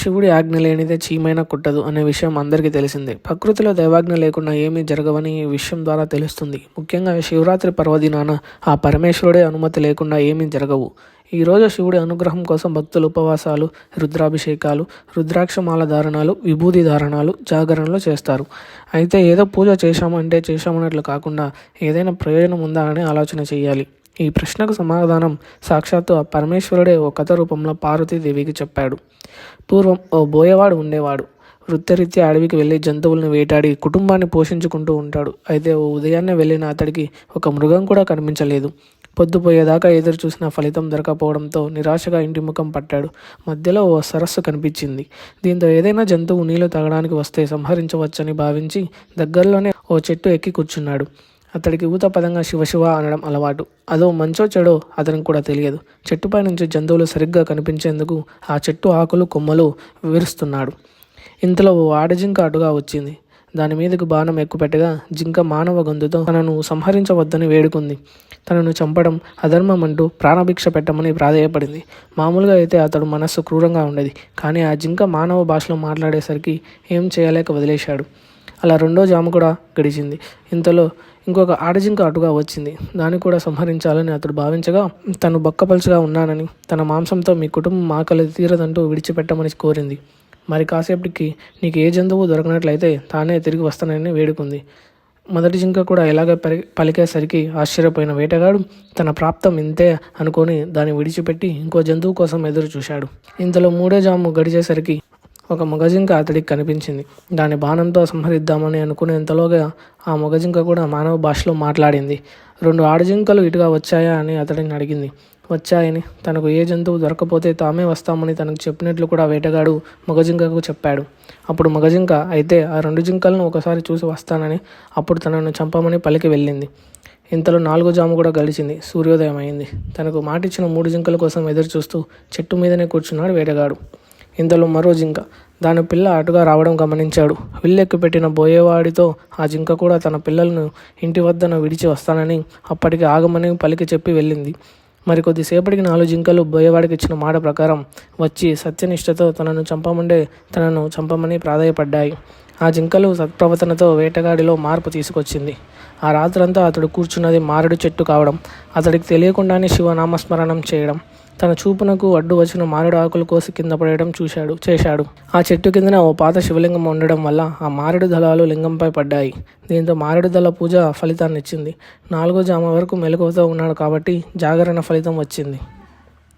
శివుడి ఆజ్ఞ లేనిదే చీమైనా కుట్టదు అనే విషయం అందరికీ తెలిసిందే. ప్రకృతిలో దైవాజ్ఞ లేకుండా ఏమీ జరగవని ఈ విషయం ద్వారా తెలుస్తుంది. ముఖ్యంగా శివరాత్రి పర్వదినాన ఆ పరమేశ్వరుడే అనుమతి లేకుండా ఏమీ జరగవు. ఈరోజు శివుడి అనుగ్రహం కోసం భక్తులు ఉపవాసాలు రుద్రాభిషేకాలు రుద్రాక్షమాల ధారణాలు విభూది ధారణాలు జాగరణలు చేస్తారు. అయితే ఏదో పూజ చేశామంటే చేశామన్నట్లు కాకుండా ఏదైనా ప్రయోజనం ఉందా అని ఆలోచన చేయాలి. ఈ ప్రశ్నకు సమాధానం సాక్షాత్తు ఆ పరమేశ్వరుడే ఓ కథ రూపంలో పార్వతీదేవికి చెప్పాడు. పూర్వం ఓ బోయవాడు ఉండేవాడు. వృత్తిరీత్యా అడవికి వెళ్ళి జంతువులను వేటాడి కుటుంబాన్ని పోషించుకుంటూ ఉంటాడు. అయితే ఓ ఉదయాన్నే వెళ్ళిన అతడికి ఒక మృగం కూడా కనిపించలేదు. పొద్దుపోయేదాకా ఎదురు చూసిన ఫలితం దొరకపోవడంతో నిరాశగా ఇంటి ముఖం పట్టాడు. మధ్యలో ఓ సరస్సు కనిపించింది. దీంతో ఏదైనా జంతువు నీళ్ళు తాగడానికి వస్తే సంహరించవచ్చని భావించి దగ్గరలోనే ఓ చెట్టు ఎక్కి కూర్చున్నాడు. అతడికి ఊత పదంగా శివశివ అనడం అలవాటు. అదో మంచో చెడో అతనికి కూడా తెలియదు. చెట్టుపై నుంచి జంతువులు సరిగ్గా కనిపించేందుకు ఆ చెట్టు ఆకులు కొమ్మలు విరుస్తున్నాడు. ఇంతలో ఓ ఆడజింక అటుగా వచ్చింది. దాని మీదకు బాణం ఎక్కుపెట్టగా జింక మానవ గొంతుతో తనను సంహరించవద్దని వేడుకుంది. తనను చంపడం అధర్మం అంటూ ప్రాణభిక్ష పెట్టమని ప్రాధేయపడింది. మామూలుగా అయితే అతడు మనస్సు క్రూరంగా ఉండేది. కానీ ఆ జింక మానవ భాషలో మాట్లాడేసరికి ఏం చేయలేక వదిలేశాడు. అలా రెండో జాము కూడా గడిచింది. ఇంతలో ఇంకొక ఆడజింక అటుగా వచ్చింది. దాన్ని కూడా సంహరించాలని అతడు భావించగా తను బొక్కపలుచుగా ఉన్నానని తన మాంసంతో మీ కుటుంబం ఆకలి తీరదంటూ విడిచిపెట్టమని కోరింది. మరి కాసేపటికి నీకు ఏ జంతువు దొరకనట్లయితే తానే తిరిగి వస్తానని వేడుకుంది. మొదటి జింక కూడా ఎలాగ పలి పలికేసరికి ఆశ్చర్యపోయిన వేటగాడు తన ప్రాప్తం ఇంతే అనుకొని దాన్ని విడిచిపెట్టి ఇంకో జంతువు కోసం ఎదురు చూశాడు ఇంతలో మూడో జాము గడిచేసరికి ఒక మగజింక అతడికి కనిపించింది. దాని బాణంతో సంహరిద్దామని అనుకునేంతలోగా ఆ మొగజింక కూడా మానవ భాషలో మాట్లాడింది. రెండు ఆడజింకలు ఇటుగా వచ్చాయా అని అతడిని అడిగింది. వచ్చాయని తనకు ఏ జంతువు దొరకపోతే తామే వస్తామని తనకు చెప్పినట్లు కూడా వేటగాడు మగజింకకు చెప్పాడు. అప్పుడు మగజింక అయితే ఆ రెండు జింకలను ఒకసారి చూసి వస్తానని అప్పుడు తనను చంపమని పలికి వెళ్ళింది. ఇంతలో నాలుగో జాము కూడా గడిచింది సూర్యోదయం అయింది తనకు మాటిచ్చిన మూడు జింకల కోసం ఎదురు చూస్తూ చెట్టు మీదనే కూర్చున్నాడు వేటగాడు. ఇంతలో మరో జింక. దాని పిల్ల అటుగా రావడం గమనించాడు. విల్లెక్కి పెట్టిన బోయేవాడితో ఆ జింక కూడా తన పిల్లలను ఇంటి వద్దన విడిచి వస్తానని అప్పటికి ఆగమని పలికి చెప్పి వెళ్ళింది. మరి కొద్దిసేపటికి నాలుగు జింకలు బోయేవాడికి ఇచ్చిన మాట ప్రకారం వచ్చి సత్యనిష్టతో తనను చంపమండే తనను చంపమని ప్రాధాయపడ్డాయి. ఆ జింకలు సత్ప్రవర్తనతో వేటగాడిలో మార్పు తీసుకొచ్చింది. ఆ రాత్రంతా అతడు కూర్చున్నది మారడు చెట్టు కావడం అతడికి తెలియకుండానే శివనామస్మరణం చేయడం తన చూపునకు అడ్డు వచ్చిన మారేడు ఆకులు కోసి కింద పడేయడం చూశాడు చేశాడు. ఆ చెట్టు కిందన ఓ పాత శివలింగం ఉండడం వల్ల ఆ మారేడు దళాలు లింగంపై పడ్డాయి. దీంతో మారేడు దళ పూజ ఫలితాన్ని ఇచ్చింది. నాలుగో జామ వరకు మెలకువతో ఉన్నాడు కాబట్టి జాగరణ ఫలితం వచ్చింది.